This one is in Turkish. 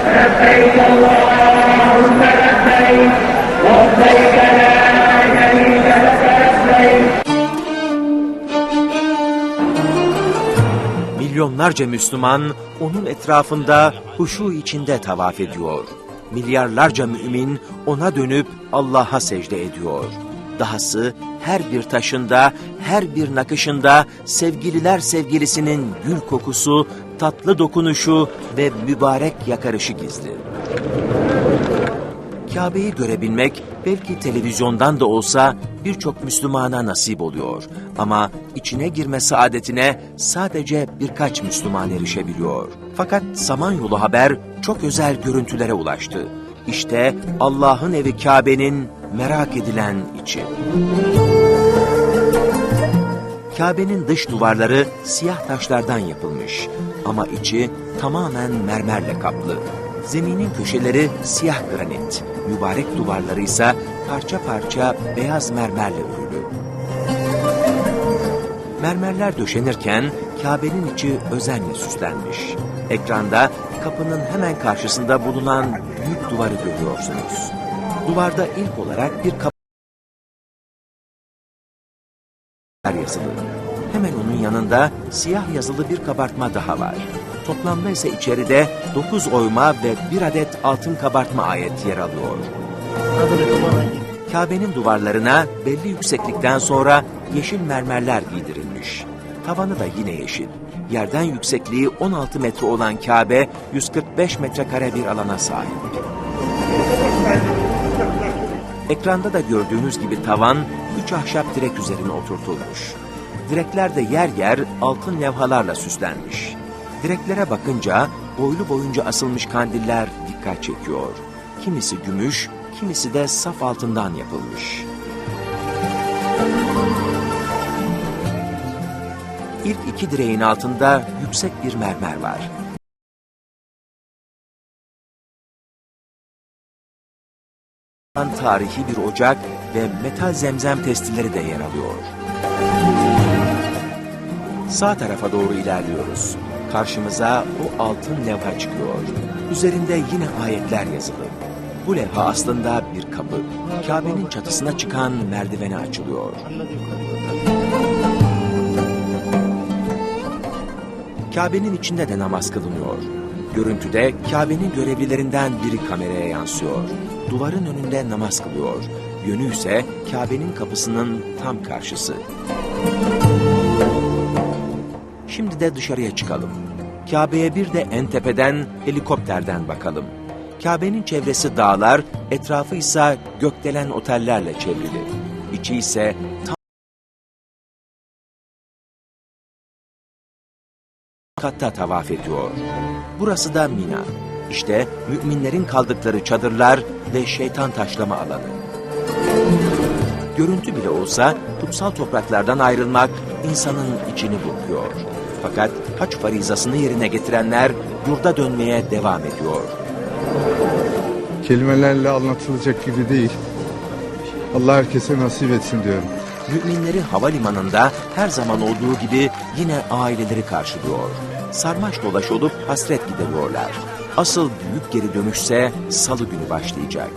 لبيك اللهم لبيك لبيك لا شريك لك لبيك Milyonlarca Müslüman onun etrafında huşu içinde tavaf ediyor. Milyarlarca mümin ona dönüp Allah'a secde ediyor. Dahası her bir taşında, her bir nakışında sevgililer sevgilisinin gül kokusu, tatlı dokunuşu ve mübarek yakarışı gizli. Kabe'yi görebilmek belki televizyondan da olsa birçok Müslümana nasip oluyor. Ama içine girme saadetine sadece birkaç Müslüman erişebiliyor. Fakat Samanyolu Haber çok özel görüntülere ulaştı. İşte Allah'ın evi Kabe'nin merak edilen içi. Kabe'nin dış duvarları siyah taşlardan yapılmış ama içi tamamen mermerle kaplı. Zeminin köşeleri siyah granit, mübarek duvarları ise parça parça beyaz mermerle örülü. Mermerler döşenirken Kabe'nin içi özenle süslenmiş. Ekranda kapının hemen karşısında bulunan büyük duvarı görüyorsunuz. Duvarda ilk olarak bir kapı yazılı. Hemen onun yanında siyah yazılı bir kabartma daha var. Toplamda ise içeride 9 oyma ve bir adet altın kabartma ayet yer alıyor. Kabe'nin duvarlarına belli yükseklikten sonra yeşil mermerler giydirilmiş. Tavanı da yine yeşil. Yerden yüksekliği 16 metre olan Kabe 145 metrekare bir alana sahip. Ekranda da gördüğünüz gibi tavan üç ahşap direk üzerine oturtulmuş. Direkler de yer yer altın levhalarla süslenmiş. Direklere bakınca boylu boyunca asılmış kandiller dikkat çekiyor. Kimisi gümüş, kimisi de saf altından yapılmış. İlk iki direğin altında yüksek bir mermer var. Tarihi bir ocak ve metal zemzem testileri de yer alıyor. Sağ tarafa doğru ilerliyoruz. Karşımıza o altın levha çıkıyor. Üzerinde yine ayetler yazılı. Bu levha aslında bir kapı. Kabe'nin çatısına çıkan merdivene açılıyor. Kabe'nin içinde de namaz kılınıyor. Görüntüde Kabe'nin görevlilerinden biri kameraya yansıyor. Duvarın önünde namaz kılıyor. Yönü ise Kabe'nin kapısının tam karşısı. Şimdi de dışarıya çıkalım. Kabe'ye bir de en tepeden helikopterden bakalım. Kabe'nin çevresi dağlar, etrafı ise gökdelen otellerle çevrili. İçi ise tam katta tavaf ediyor. Burası da Mina. İşte müminlerin kaldıkları çadırlar ve şeytan taşlama alanı. Görüntü bile olsa kutsal topraklardan ayrılmak insanın içini burkuyor. Fakat haç farizasını yerine getirenler yurda dönmeye devam ediyor. Kelimelerle anlatılacak gibi değil. Allah herkese nasip etsin diyorum. Müminleri havalimanında her zaman olduğu gibi yine aileleri karşılıyor. Sarmaş dolaş olup hasret gideriyorlar. Asıl büyük geri dönüşse salı günü başlayacak.